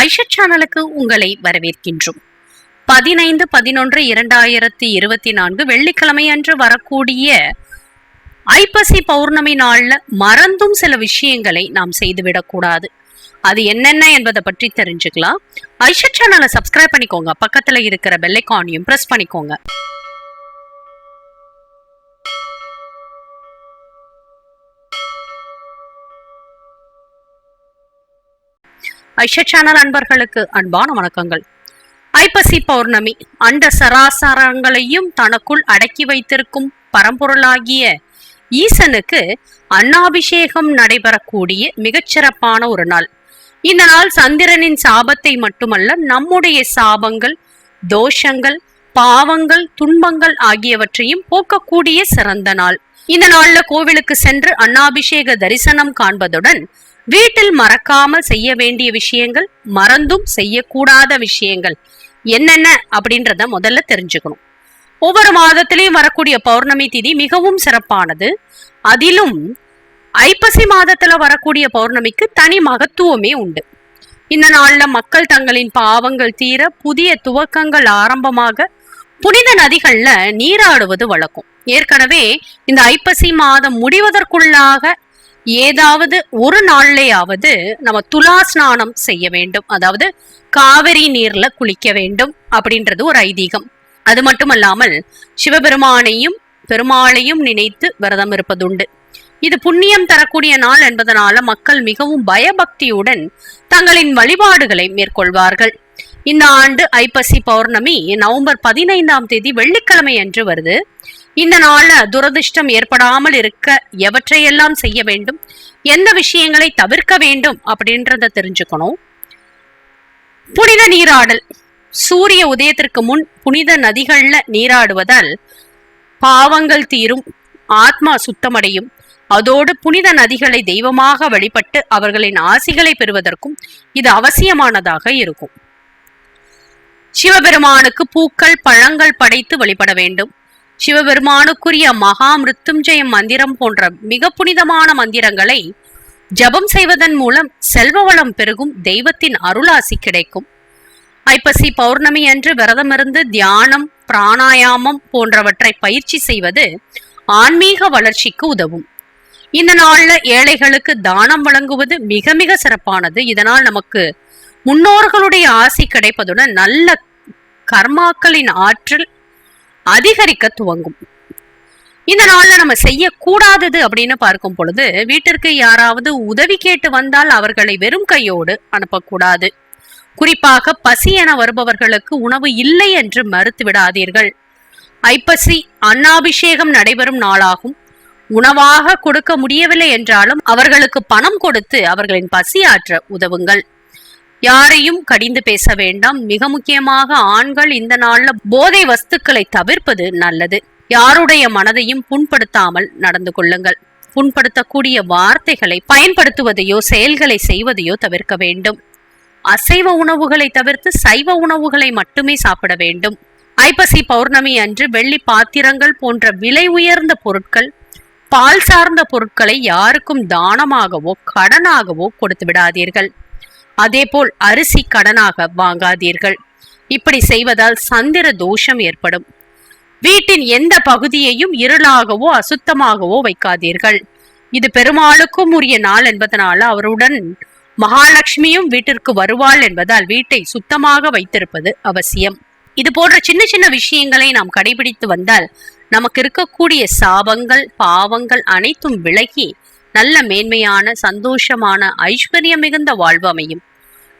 ஐஷத் சேனலுக்கு உங்களை வரவேற்கின்றோம். பதினைந்து பதினொன்று இரண்டாயிரத்தி இருபத்தி நான்கு வெள்ளிக்கிழமை அன்று வரக்கூடிய ஐப்பசி பௌர்ணமி நாள்ல மறந்தும் சில விஷயங்களை நாம் செய்துவிடக்கூடாது. அது என்னென்ன என்பதை பற்றி தெரிஞ்சுக்கலாம். ஐஷத் சேனலை சப்ஸ்கிரைப் பண்ணிக்கோங்க. பக்கத்துல இருக்கிற பெல்லைக்கானையும் பிரஸ் பண்ணிக்கோங்க. ஐஷா சேனல் அன்பர்களுக்கு அன்பான வணக்கங்கள். ஐப்பசி பௌர்ணமி அண்ட சராசரங்களையும் தனக்குள் அடக்கி வைத்திருக்கும் பரம்பொருளாகிய ஈசனுக்கு அன்னாபிஷேகம் நடைபெறக்கூடிய மிகச்சிறப்பான ஒரு நாள். இந்த நாள் சந்திரனின் சாபத்தை மட்டுமல்ல நம்முடைய சாபங்கள் தோஷங்கள் பாவங்கள் துன்பங்கள் ஆகியவற்றையும் போக்கக்கூடிய சிறந்த நாள். இந்த நாள்ல கோவிலுக்கு சென்று அன்னாபிஷேக தரிசனம் காண்பதுடன் வீட்டில் மறக்காமல் செய்ய வேண்டிய விஷயங்கள் மறந்தும் செய்யக்கூடாத விஷயங்கள். என்னென்ன அப்படின்றத முதல்ல தெரிஞ்சுக்கணும். ஒவ்வொரு மாதத்திலையும் வரக்கூடிய பௌர்ணமி திதி மிகவும் சிறப்பானது. அதிலும் ஐப்பசி மாதத்துல வரக்கூடிய பௌர்ணமிக்கு தனி மகத்துவமே உண்டு. இந்த நாள்ல மக்கள் தங்களின் பாவங்கள் தீர புதிய துவக்கங்கள் ஆரம்பமாக புனித நதிகள்ல நீராடுவது வழக்கம். ஏற்கனவே இந்த ஐப்பசி மாதம் முடிவதற்குள்ளாக ஏதாவது ஒரு நாள்லயாவது நம்ம துலா ஸ்நானம் செய்ய வேண்டும். அதாவது காவிரி நீர்ல குளிக்க வேண்டும் அப்படின்றது ஒரு ஐதீகம். அது மட்டுமல்லாமல் சிவபெருமானையும் பெருமாளையும் நினைத்து விரதம் இருப்பதுண்டு. இது புண்ணியம் தரக்கூடிய நாள் என்பதனால மக்கள் மிகவும் பயபக்தியுடன் தங்களின் வழிபாடுகளை மேற்கொள்வார்கள். இந்த ஆண்டு ஐப்பசி பௌர்ணமி நவம்பர் பதினைந்தாம் தேதி வெள்ளிக்கிழமை அன்று வருது. இந்த நாள்ல துரதிர்ஷ்டம் ஏற்படாமல் இருக்க எவற்றையெல்லாம் செய்ய வேண்டும்? எந்த விஷயங்களை தவிர்க்க வேண்டும்? அப்படின்றத தெரிஞ்சுக்கணும். புனித நீராடல். சூரிய உதயத்திற்கு முன் புனித நதிகள்ல நீராடுவதால் பாவங்கள் தீரும் ஆத்மா சுத்தமடையும். அதோடு புனித நதிகளை தெய்வமாக வழிபட்டு அவர்களின் ஆசிகளை பெறுவதற்கும் இது அவசியமானதாக இருக்கும். சிவபெருமானுக்கு பூக்கள் பழங்கள் படைத்து வழிபட வேண்டும். சிவபெருமானுக்குரிய மகா மிருத்துஞ்சய மந்திரம் போன்ற மிக புனிதமான மந்திரங்களை ஜபம் செய்வதன் மூலம் செல்வ வளம் பெருகும் தெய்வத்தின் அருளாசி கிடைக்கும். ஐப்பசி பௌர்ணமி அன்று விரதமிருந்து தியானம் பிராணாயாமம் போன்றவற்றை பயிற்சி செய்வது ஆன்மீக வளர்ச்சிக்கு உதவும். இந்த நாள்ல ஏழைகளுக்கு தானம் வழங்குவது மிக மிக சிறப்பானது. இதனால் நமக்கு முன்னோர்களுடைய ஆசி கிடைப்பதுடன் நல்ல கர்மாக்களின் ஆற்றல் அதிகரிக்க துவங்கும். இந்த நாள்ல நம்ம செய்யக்கூடாதது அப்படின்னு பார்க்கும் பொழுது வீட்டிற்கு யாராவது உதவி கேட்டு வந்தால் அவர்களை வெறும் கையோடு அனுப்பக்கூடாது. குறிப்பாக பசி என வருபவர்களுக்கு உணவு இல்லை என்று மறுத்து விடாதீர்கள். ஐப்பசி அன்னாபிஷேகம் நடைபெறும் நாளாகும். உணவாக கொடுக்க முடியவில்லை என்றாலும் அவர்களுக்கு பணம் கொடுத்து அவர்களின் பசி ஆற்ற உதவுங்கள். யாரையும் கடிந்து பேச வேண்டாம். மிக முக்கியமாக ஆண்கள் இந்த நாள்ல போதை வஸ்துக்களை தவிர்ப்பது நல்லது. யாருடைய மனதையும் புண்படுத்தாமல் நடந்து கொள்ளுங்கள். புண்படுத்தக்கூடிய வார்த்தைகளை பயன்படுத்துவதையோ செயல்களை செய்வதையோ தவிர்க்க வேண்டும். அசைவ உணவுகளை தவிர்த்து சைவ உணவுகளை மட்டுமே சாப்பிட வேண்டும். ஐப்பசி பௌர்ணமி அன்று வெள்ளி பாத்திரங்கள் போன்ற விலை உயர்ந்த பொருட்கள் பால் சார்ந்த பொருட்களை யாருக்கும் தானமாகவோ கடனாகவோ கொடுத்து விடாதீர்கள். அதேபோல் அரிசி கடனாக வாங்காதீர்கள். இப்படி செய்வதால் சந்திர தோஷம் ஏற்படும். வீட்டின் எந்த பகுதியையும் இருளாகவோ அசுத்தமாகவோ வைக்காதீர்கள். இது பெருமாளுக்கும் உரிய நாள் என்பதனால் அவருடன் மகாலட்சுமியும் வீட்டிற்கு வருவாள் என்பதால் வீட்டை சுத்தமாக வைத்திருப்பது அவசியம். இது போன்ற சின்ன சின்ன விஷயங்களை நாம் கடைபிடித்து வந்தால் நமக்கு இருக்கக்கூடிய சாபங்கள் பாவங்கள் அனைத்தும் விலகி நல்ல மேன்மையான சந்தோஷமான ஐஸ்வர்யம் மிகுந்த வாழ்வு அமையும்.